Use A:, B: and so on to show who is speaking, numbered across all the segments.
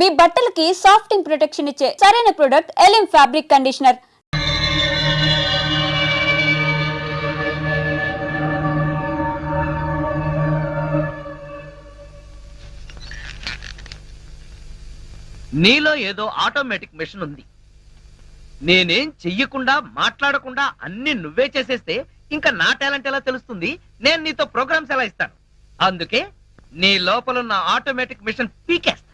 A: మీ బట్టలకి సాఫ్టింగ్ ప్రొటెక్షన్ ఇచ్చే సరైన ప్రొడక్ట్ ఎలిమ్ ఫ్యాబ్రిక్ కండిషనర్
B: నీలో ఏదో ఆటోమేటిక్ మెషిన్ ఉంది. నేనేం చెయ్యకుండా మాట్లాడకుండా అన్ని నువ్వే చేసేస్తే ఇంకా నా టాలెంట్ ఎలా తెలుస్తుంది? నేను నీతో ప్రోగ్రామ్స్ ఎలా ఇస్తాను? అందుకే నీ లోపల ఉన్న ఆటోమేటిక్ మిషన్ పీకేస్తా.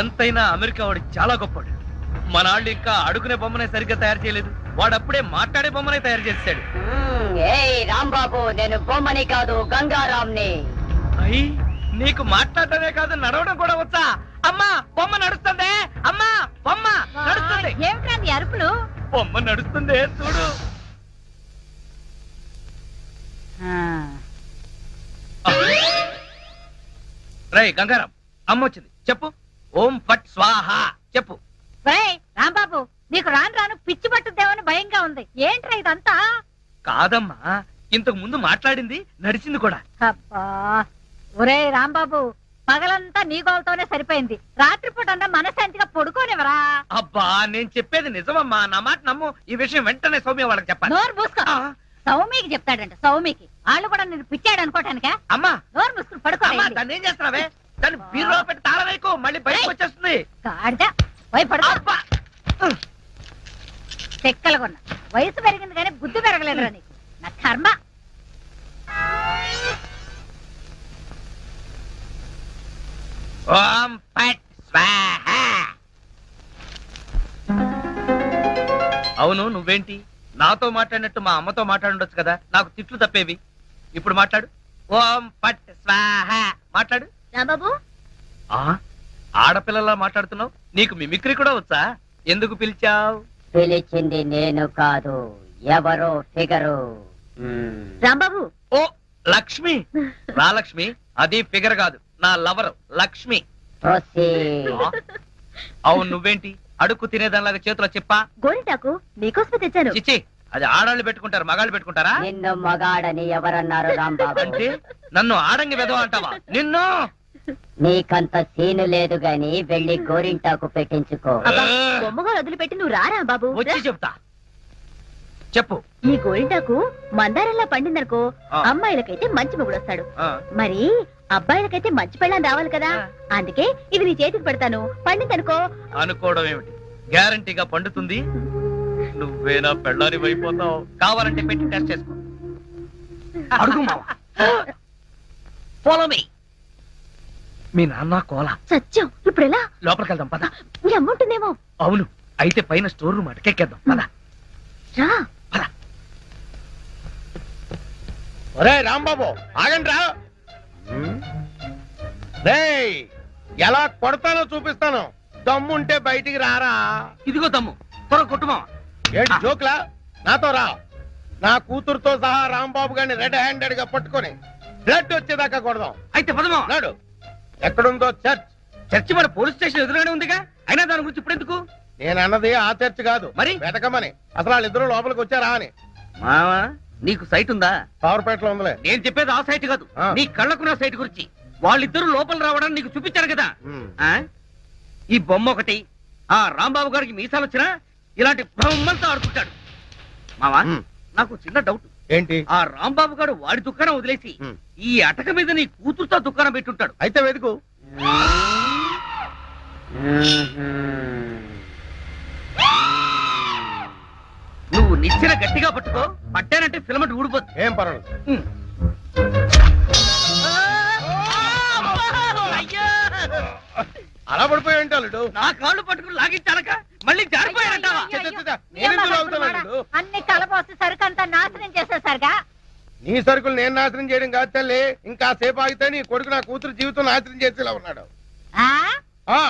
B: ఎంతైనా అమెరికా వాడు చాలా గొప్పవాడు. మన వాళ్ళు ఇంకా అడుగునే బొమ్మనే సరిగ్గా తయారు చేయలేదు. వాడు అప్పుడే మాట్లాడే బొమ్మనే తయారు
C: ఏయ్ రాంబాబు నేను బొమ్మని కాదు గంగారాంని
B: అయ్యి నీకు మాట్లాడటమే కాదు నడవడం కూడా వచ్చా. అమ్మా బొమ్మ నడుస్తుంది. అమ్మా బొమ్మ నడుస్తుంది.
C: ఏమిటా నీ అరుపులు?
B: బొమ్మ నడుస్తుంది చూడు. రై గంగారం అమ్మ వచ్చింది. చెప్పు. ఓం ఫట్ స్వాహ. చెప్పు.
C: రాంబాబు నీకు రాను రాను పిచ్చి పట్టుద్దేమని భయంగా ఉంది. ఏంట్రా ఇదంతా?
B: కాదమ్మా ఇంతకు ముందు మాట్లాడింది నడిచింది కూడా.
C: అబ్బా. ఒరే రాంబాబు పగలంతా నీ గోలతోనే సరిపోయింది. రాత్రిపూట అన్నా మనశాంతిగా పడుకోనివరా
B: అబ్బా నేను చెప్పేది నిజమమ్మా. నా మాట నమ్ము. ఈ విషయం వెంటనే సౌమ్య వాళ్ళకి చెప్పాలి.
C: నోరు మూసుకో. సౌమికి చెప్తాడంట సౌమికి వాళ్ళు కూడా నేను పిచ్చాడు అనుకోటానికా?
B: అమ్మా.
C: నోరు మూసుకుని పడుకో
B: అమ్మా దాన్ని ఏం చేస్తున్నావే? దాన్ని బీరులో పెట్టి తాళం వేయకు మళ్ళీ బయటకు వచ్చేస్తుంది.
C: గాడిద పోయి పడుకో
B: అబ్బా!
C: చెక్కలు కొన్నా. వయసు పెరిగింది కానీ బుద్ధి పెరగలేదురా నీకు. నా కర్మ.
B: ఓం ఫట్ స్వాహ! అవును నువ్వేంటి? నాతో మాట్లాడినట్టు మా అమ్మతో మాట్లాడుండొచ్చు కదా. నాకు తిట్లు తప్పేవి. ఇప్పుడు మాట్లాడు. ఓం ఫట్ స్వాహ! మాట్లాడు.
C: రాంబాబు
B: ఆ ఆడపిల్లలా మాట్లాడుతున్నావు? నీకు మిమిక్రీ కూడా వచ్చా? ఎందుకు పిలిచావు?
C: పిలిచింది నేను కాదు ఎవరో ఫిగరు. రాంబాబు
B: ఓ లక్ష్మి. రా లక్ష్మి అది ఫిగర్ కాదు నా లవర్ లక్ష్మి. ఆ, అవును నువ్వేంటి? అడుక్కు తినేదానిలాగా చేతిలో చెప్పా?
C: గోరింటాకు నీకోసమే తెచ్చాను.
B: చిచ్చి అది ఆడాళ్ళు పెట్టుకుంటారు మగాళ్ళు పెట్టుకుంటారా?
C: నిన్ను మగాడని ఎవరన్నారు రాంబాబు?
B: అంటే నన్ను ఆడంగి వెదవ అంటావా? నిన్ను!
C: నీకంత సీను లేదు గాని వెళ్ళి గోరింటాకు పెట్టించుకో.
B: అబ్బా,
C: బొమ్మగా వదిలిపెట్టి నువ్వు రారా బాబు?
B: వచ్చి చెప్తా. చెప్పు.
D: ఈ గోరింటాకు మందారంలా పండిందనుకో. అమ్మాయిలకైతే మంచి మొగుడు వస్తాడు మరి అబ్బాయిలకైతే మంచి పెళ్ళాం రావాలి కదా. అందుకే ఇది నీ చేతికి పెడతాను. పండిందనుకో.
B: అనుకోవడం ఏమిటి? గ్యారంటీగా పండుతుంది. నువ్వేనా పెళ్ళారి అయిపోతావు కావాలంటే పెట్టి టెస్ట్ చేసుకో. అడుగు మావా Follow me. మీ నాన్న కోల.
D: సత్యం. ఇప్పుడు ఎలా
B: లోపలికి వెళ్దాం పద
D: నీ అమ్ముంటుందేమో
B: అవును. అయితే పైన స్టోర్ రూమ్ అటకెక్కేద్దాం పద.
D: రా.
E: ఒరే రాంబాబు ఆగండి రా రేయ్ ఎలా కొడతానో చూపిస్తాను. దమ్ముంటే బయటికి రారా.
B: ఇదిగో తమ్ము త్వర కొట్టుమా?
E: ఏంటి జోక్లా? నాతో రా. నా కూతురుతో సహా రాంబాబు గారిని రెడ్ హ్యాండెడ్గా పట్టుకొని బ్లడ్ వచ్చేదాకా కొడదాం.
B: అయితే పదమా?
E: నాడు. ఎక్కడుందో చర్చ్.
B: చర్చి మన పోలీస్ స్టేషన్ ఎదురుగానే ఉందిగా? అయినా దాని గురించి ఇప్పుడు ఎందుకు?
E: నేను అన్నది ఆ చర్చ్ కాదు.
B: మరి?
E: వెతకమని. అసలు వాళ్ళిద్దరూ లోపలికి వచ్చారా అని.
B: మావా నీకు సైట్ ఉందా?
E: పవర్పేటలో ఉందిలే.
B: నేను చెప్పేది ఆ సైట్ కాదు.
E: ఆ.
B: నీ కళ్ళకున్న సైట్ గురించి. వాళ్ళిద్దరూ లోపల రావడానికి నీకు చూపించారు కదా.
E: ఉమ్.
B: ఆ? ఈ బొమ్మ ఒకటి ఆ రాంబాబు గారికి మీసాలు వచ్చినా ఇలాంటి బ్రహ్మంతో ఆడుకుంటాడు. మావా
E: ఉమ్.
B: నాకు చిన్న డౌట్.
E: ఏంటి?
B: ఆ రాంబాబు గారు వాడి దుకాణం వదిలేసి
E: ఉమ్.
B: ఈ అటక మీద నీ కూతురుతో దుకాణం పెట్టుంటాడు
E: అయితే వెతుకు
B: నువ్వు నిచ్చిన గట్టిగా పట్టుకో పట్టానంటే ఫిలమెంట్ ఊడిపోతుంది
E: ఏం పర్వాలేదు
B: ఉమ్. అయ్యో!
E: అలా పడిపోయి ఏంటి అల్లుడు
B: నా కాళ్ళు పట్టుకుని లాగించాలక మళ్ళీ.
E: నేనెందుకు లాగుతాను అల్లుడు?
C: అన్ని సరుకంతా నాశనం చేసేసరిగా
E: నీ సరుకులు నేను నాశనం చేయడం కాదు తల్లి. ఇంకా సేపు ఆగితే నీ కొడుకు నా కూతురు జీవితం నాశనం చేసేలా ఉన్నాడు.
C: ఆ?
E: ఆ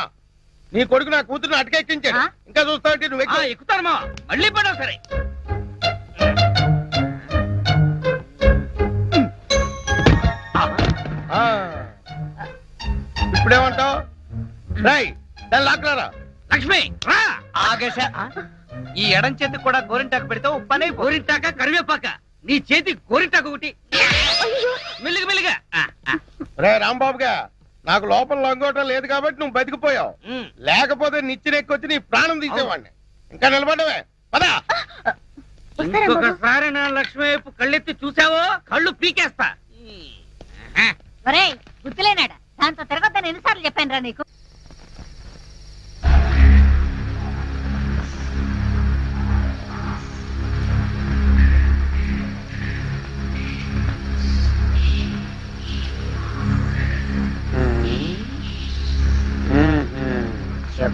E: నీ కొడుకు నా కూతురుని అటకెక్కించాడు? ఇంకా చూస్తావు నువ్వు
B: ఆ,
E: ఎక్కువ
B: ఎక్కుతాను మావా మళ్ళీ పడవు సరే
E: ఇప్పుడేమంటావు? రై దాన్ని లాక్కలారా
B: లక్ష్మి రా. ఆగేశ
F: ఈ ఎడం చేతికి కూడా గోరింటాకు పెడితే ఉప్పనే గోరింటాక కరివేపాక. నీ చేతి గోరింటాకు ఒకటి. మెల్లిగా మెల్లిగా.
E: రే రాంబాబుగా నాకు లోపల లొంగోటం లేదు కాబట్టి నువ్వు బతికిపోయావు. లేకపోతే నిచ్చినెక్కొచ్చి నీ ప్రాణం తీసేవాడిని. ఇంకా నిలబడవే పదా?
F: ఇంకొకసారి నా లక్ష్మి వైపు కళ్ళెత్తి చూసావో కళ్ళు పీకేస్తా.
C: గుర్తులేనాడా? దాంతో తిరగొద్దని ఎన్నిసార్లు చెప్పాను రా నీకు?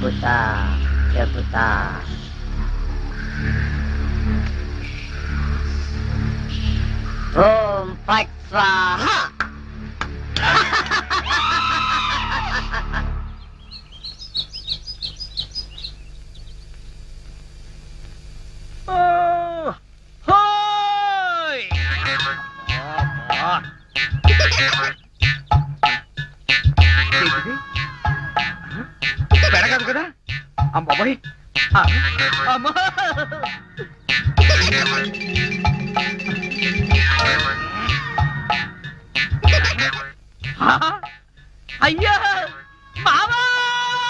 G: చెబుతా చెబుతా ఓం ఫట్ స్వాహ
F: ఓ, హోయ్! అమ్మాయి అయ్యో. మామా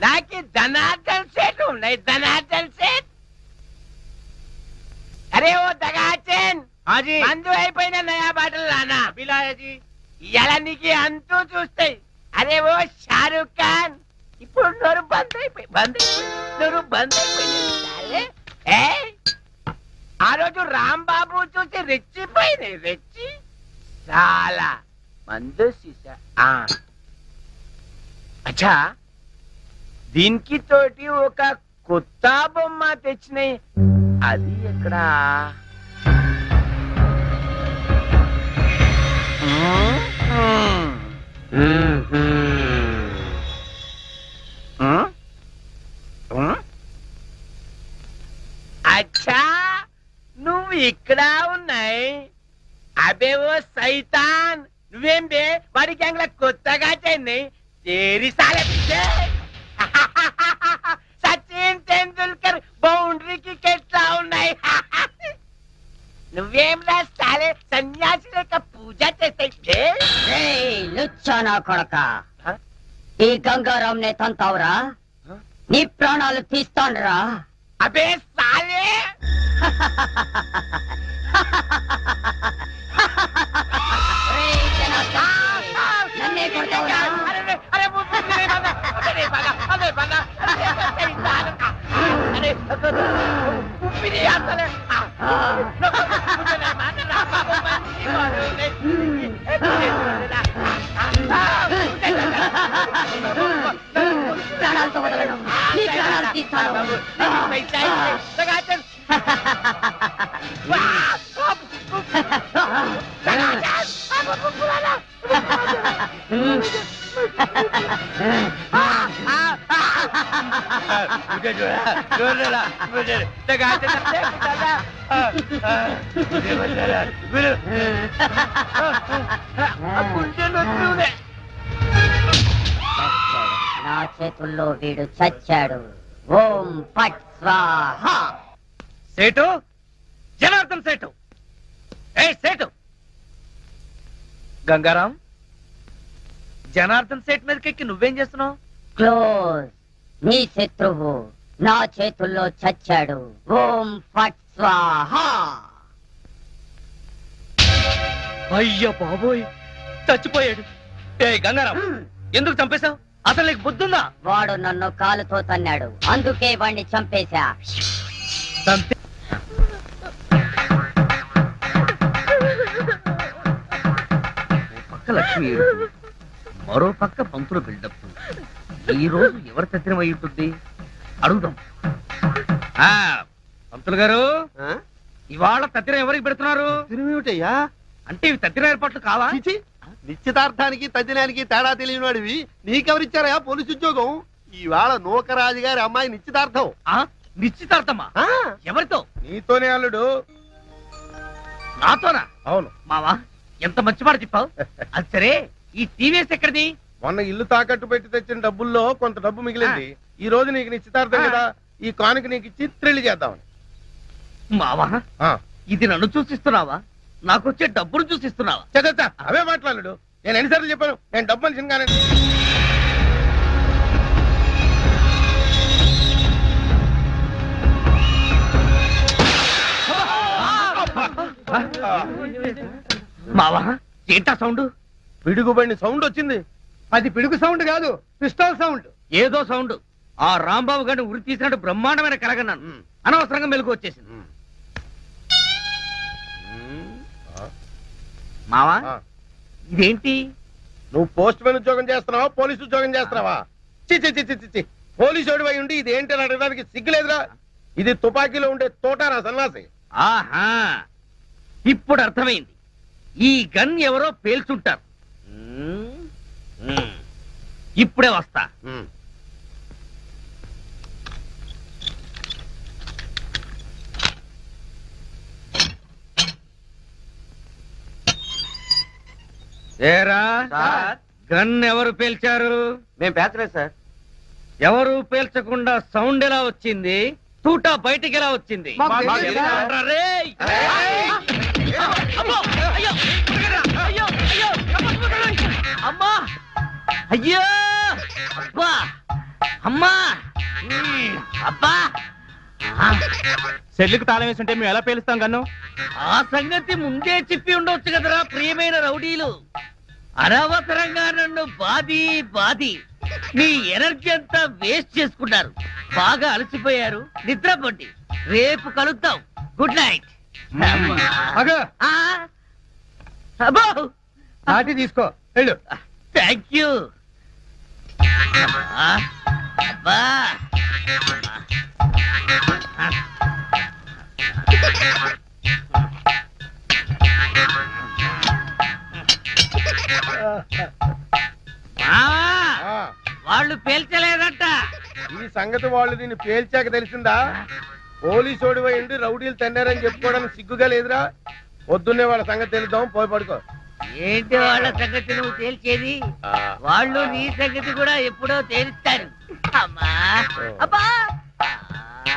F: నాకు ధనార్దన్ సెట్ ఉన్నాయి ధనార్దన్ సెట్. అరే ఓ దగాచన్
H: హాజీ
F: మందు అయిపోయిన నయా బాటలు రానా ఇలా నీకు అంతూ చూస్తాయి. అరే ఓ షారూక్ ఖాన్. ఇప్పుడు నోరు బంద్ అయిపోయి బంద్ అయిపోయి నోరు బంద్ అయిపోయింది ఆ రోజు రాంబాబు చూసి రెచ్చిపోయింది రెచ్చి. చాలా మందు సీసా. అచ్చా దీనికి తోటి ఒక కొత్త బొమ్మ తెచ్చినాయి. అది ఎక్కడ? Mm-hmm నువ్వు ఇక్కడ ఉన్నాయి. అబే ఓ సైతాన్. నువ్వేం బే వాడి గ్యాంగ్ కొత్తగా చెంది తేరి సాలే పిచ్చే. సచిన్ టెండూల్కర్ బౌండరీకి ఎట్లా ఉన్నాయి? నువ్వేం రాస్తాలే సన్యాసి లేక పూజ చేస్తే
G: ఏయ్, లుచ్చా నా కొడక? ఈ గంగారాం నే తంతావురా? నీ ప్రాణాలు తీస్తానురా.
F: అబే సాలే!
G: ఒరేయ్ జనార్దన్, నన్నే కొడతావురా
F: అరే అరే అరే బాగా అరే బాగా అరే బాగా అరే ఉప్పిరి అసలే
G: ప్రాణాలతో వదలను నీ ప్రాణాలు తీస్తాను నా చేతుల్లో వీడు చచ్చాడు. ఓం ఫట్ స్వాహ.
F: సేటు? జనార్దన్ సేటు. ఏ సేటు. గంగారాం జనార్దన్ సేట్ మీదకెక్కి నువ్వేం చేస్తున్నావు?
G: క్లోజ్. నీ శత్రువు నా చేతుల్లో చచ్చాడు. ఓం ఫట్ స్వాహ.
F: అయ్య బాబోయ్ చచ్చిపోయాడు. ఏ గంగారాం ఎందుకు చంపేశావు? అసలు నీకు బుద్ధుందా?
G: వాడు నన్ను కాలుతో తన్నాడు. అందుకే వాణ్ణి చంపేశా.
F: చంపే పక్క లక్ష్మి ఏడుపు, మరో పక్క పంతులు బిల్డప్. ఈ రోజు ఎవరి తద్దినం అయి ఉంటుంది? అడుగుదాం. ఆ, పంతులు గారు ఇవాళ తద్దినం ఎవరికి పెడుతున్నారు?
E: తిరుమిటయ్యా
F: అంటే ఇవి తద్దిన ఏర్పాట్లు కావా?
E: నిశ్చితార్థానికి తద్దినానికి తేడా తెలియని వాడివి నీకెవరిచ్చారా పోలీసు ఉద్యోగం? ఇవాళ నూకరాజు గారి అమ్మాయి నిశ్చితార్థం.
F: ఆ, నిశ్చితార్థమా?
E: ఆ,
F: ఎవరితో?
E: నీతోనే అల్లుడు.
F: నాతోనా?
E: అవును.
F: మావా? ఎంత మంచి మాట చెప్పావు? అది సరే. ఈ టీవీఎస్ ఎక్కడిది?
E: మొన్న ఇల్లు తాకట్టు పెట్టి తెచ్చిన డబ్బుల్లో కొంత డబ్బు మిగిలింది. ఈ రోజు నీకు నిశ్చితార్థం. కదా. ఈ కానుక నీకు ఇచ్చి త్రిల్లి చేద్దామని.
I: మావా
E: ఆ,
I: ఇది నన్ను చూసిస్తున్నావా? నాకొచ్చే డబ్బులు చూసిస్తున్నావా?
E: చ, చ, చ, అవే మాట్లాడు నేను ఎన్నిసార్లు చెప్పాను నేను డబ్బు మనిషిని కానీ
I: మావా ఏంటా సౌండ్?
E: పిడుగుబడిన సౌండ్ వచ్చింది.
B: అది పిడుగు సౌండ్ కాదు పిస్టల్ సౌండ్.
I: ఏదో సౌండ్. ఆ రాంబాబు గారిని ఉరి తీసినట్టు బ్రహ్మాండమైన కలగన్నాను. అనవసరంగా మెలకు వచ్చేసింది. మావా?
E: ఆ.
I: ఇదేంటి?
E: నువ్వు పోస్ట్ మ్యాన్ ఉద్యోగం చేస్తున్నావా పోలీసు ఉద్యోగం చేస్తున్నావా? చి చి చి చి, చి చి. పోలీసు అయి ఉండి ఇది ఏంటి అని అడగడానికి సిగ్గులేదురా. ఇది తుపాకీలో ఉండే తోటారా సన్నాసి
I: ఆహా. ఇప్పుడు అర్థమైంది. ఈ గన్ ఎవరో పేల్చుంటారు. ఇప్పుడే వస్తా. ఏరా? గన్ ఎవరు పేల్చారు?
B: మేము పేర్చలేదు సార్.
I: ఎవరు పేల్చకుండా సౌండ్ ఎలా వచ్చింది? తూటా బయటికి ఎలా వచ్చింది? అయ్యో! అబ్బా! అమ్మా! ఉమ్, అబ్బా! ఆ,
B: సెల్లుకి తాళం వేస్తుంటే మేము ఎలా పేలుస్తాం కన్ను
I: ఆ సంగతి ముందే చెప్పి ఉండొచ్చు కదరా ప్రియమైన రౌడీలు. అనవసరంగా నన్ను బాది బాది మీ ఎనర్జీ అంతా వేస్ట్ చేసుకున్నారు బాగా అలసిపోయారు. నిద్రపోండి. రేపు కలుద్దాం. Good night.
B: అగో
I: అబ్బో!
B: తీసుకో. వెళ్ళు.
I: Thank you. అబ్బా! మావా,
E: ఆ,
I: వాళ్ళు పేల్చలేదట.
E: ఈ సంగతి వాళ్ళు నిన్ను పేల్చాక తెలిసిందా? పోలీసు ఓడిపోయి రౌడీలు తన్నారని చెప్పుకోవడానికి సిగ్గుగా లేదురా. పొద్దున్నే వాళ్ళ సంగతి తెలుద్దాం పోయి పడుకో.
I: ఏంటి వాళ్ళ సంగతి నువ్వు తేల్చేది? వాళ్ళు నీ సంగతి కూడా ఎప్పుడో తేలుస్తారు. అమ్మా. అబ్బా. ఆ.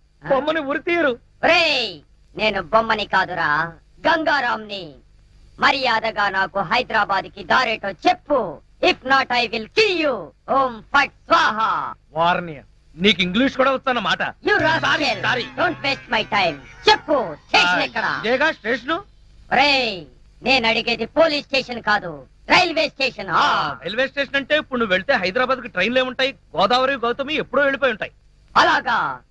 B: బొమ్మని ఉరి తీయరు.
G: నేను బొమ్మని కాదురా. గంగారాంని మర్యాదగా నాకు హైదరాబాద్కి దారేటో చెప్పు. If not I will kill you ఓం ఫట్ స్వాహా.
B: వారిని నీకు ఇంగ్లీష్ కూడా వస్తానమాట
G: you
B: Sorry, sorry.
G: Don't waste my time చెప్పు. స్టేషన్ ఎక్కడ?
B: ఇదేగా స్టేషను?
G: ఒరేయ్ నేను అడిగేది పోలీస్ స్టేషన్ కాదు. Railway station. ఆ.
B: రైల్వే స్టేషన్ అంటే ఇప్పుడు నువ్వు వెళ్తే హైదరాబాద్కి ట్రైన్లు ఏముంటాయి? గోదావరి గౌతమి ఎప్పుడో వెళ్ళిపోయి ఉంటాయి.
G: అలాగా.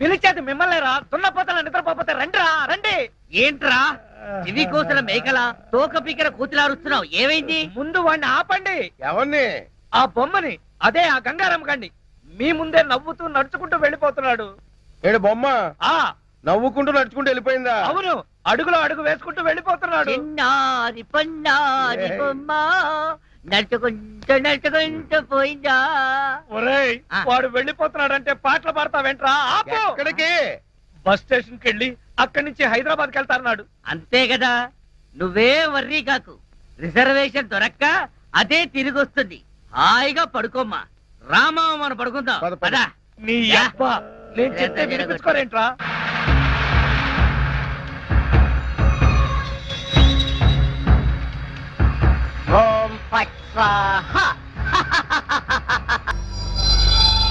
B: పిలిచేది మిమ్మల్ని రా. దున్నపోతల నిద్రపోతే రండిరా రండి.
I: ఏంట్రా? ఇవి కోసిన మేకల తోక పీకర కూతులారుస్తున్నావు ఏమైంది?
B: ముందు వాడిని ఆపండి.
E: ఎవరిని
B: ఆ బొమ్మని అదే ఆ గంగారాం గండి మీ ముందే నవ్వుతూ నడుచుకుంటూ వెళ్ళిపోతున్నాడు.
E: ఏడు బొమ్మ?
B: ఆ.
E: నవ్వుకుంటూ నడుచుకుంటూ వెళ్ళిపోయిందా?
B: అవును అడుగులో అడుగు వేసుకుంటూ వెళ్ళిపోతున్నాడు.
I: చిన్నారి పొన్నారి
E: ఏయ్.
I: బొమ్మ. నడుచుకుంటూ నడుచుకుంటూ పోయిందా
B: ఒరేయ్ వాడు వెళ్ళిపోతున్నాడంటే పాటలు పాడతా వెంట్రా ఆపు
E: ఇక్కడికి
B: బస్ స్టేషన్కి వెళ్ళి అక్కడి నుంచి హైదరాబాద్కి వెళ్తారన్నాడు
I: అంతే కదా నువ్వే వర్రీ కాకు రిజర్వేషన్ దొరక్క అదే తిరిగి వస్తుంది హాయిగా పడుకోమ్మా రామా మనం పడుకుందాం
E: పద,
B: నీ నేను చెప్తే వినిపించుకోరేంట్రా ఓం పట్ 啊哈哈哈哈哈